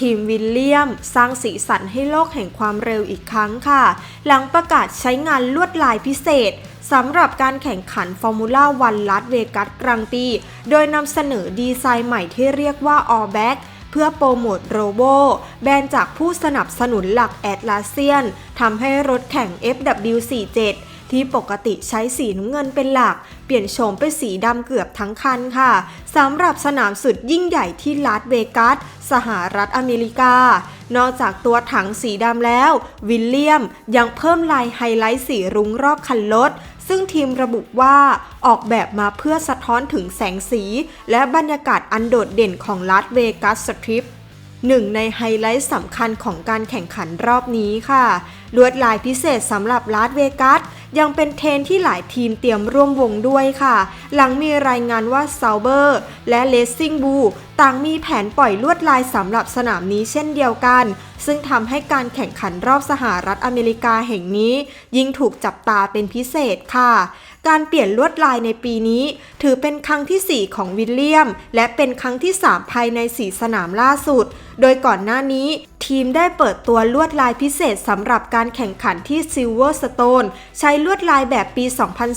ทีมวิลเลียม สร้างสีสันให้โลกแห่งความเร็วอีกครั้งค่ะ หลังประกาศใช้งานลวดลายพิเศษสำหรับการแข่งขันฟอร์มูล่าวันลาสเวกัสกลางปี โดยนำเสนอดีไซน์ใหม่ที่เรียกว่า All Black เพื่อโปรโมทโรโบแบรนด์จากผู้สนับสนุนหลักแอตลาเซียนทำให้รถแข่ง FW47 ที่ปกติใช้สีน้ำเงินเป็นหลัก เปลี่ยนโฉมเป็นสีดำเกือบทั้งคันค่ะสำหรับสนามสุดยิ่งใหญ่ที่ลาสเวกัส สหรัฐอเมริกา นอกจากตัวถังสีดำแล้ว วิลเลียมยังเพิ่มลายไฮไลท์สีรุ้งรอบคันรถซึ่งทีมระบุว่าออกแบบมาเพื่อสะท้อนถึงแสงสี และบรรยากาศอันโดดเด่นของลาสเวกัสสตริปหนึ่งในไฮไลท์สำคัญของการแข่งขันรอบนี้ค่ะ ลวดลายพิเศษสำหรับลาสเวกัส ยังเป็นเทรนที่หลายทีมเตรียมร่วมวงด้วยค่ะ หลังมีรายงานว่าซาเบอร์และเลสซิ่งบูต่างมีแผนปล่อยลวดลายสำหรับสนามนี้เช่นเดียวกัน ซึ่งทำให้การแข่งขันรอบสหรัฐอเมริกาแห่งนี้ ยิ่งถูกจับตาเป็นพิเศษค่ะ การเปลี่ยนลวดลายในปีนี้ ถือเป็นครั้งทีสี่4 ของวิลเลียม และเป็นครั้งที่ 3 ภายใน 4 สนามล่าสุด โดยก่อนหน้านี้ ทีมได้เปิดตัวลวดลายพิเศษสำหรับการแข่งขันที่ซิลเวอร์สโตนใช้ลวดลายแบบปี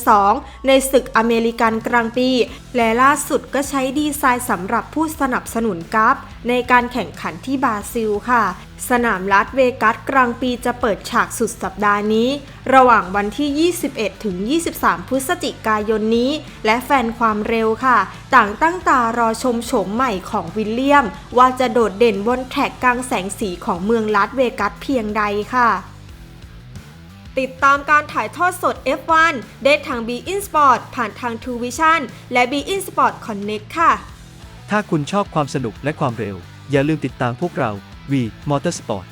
2002 ในศึกอเมริกันกลางปี และล่าสุดก็ใช้ดีไซน์สำหรับผู้สนับสนุนกัฟในการแข่งขันที่บราซิลค่ะ สนามลาสเวกัสกลางปีจะเปิดฉากสุดสัปดาห์นี้ ระหว่างวันที่ 21 ถึง 23 พฤศจิกายนนี้ และแฟนความเร็วค่ะ ต่างตั้งตารอชมโฉมใหม่ของวิลเลียม ว่าจะโดดเด่นบนแทร็กกลางแสงสีของเมืองลาสเวกัสเพียงใดค่ะ ติดตามการถ่ายทอดสด F1 ได้ทาง b i n Sport ผ่านทาง t u Vision และ b i n Sport Connect ค่ะ ถ้าคุณชอบความสนุกและความเร็ว อย่าลืมติดตามพวกเรา V Motorsport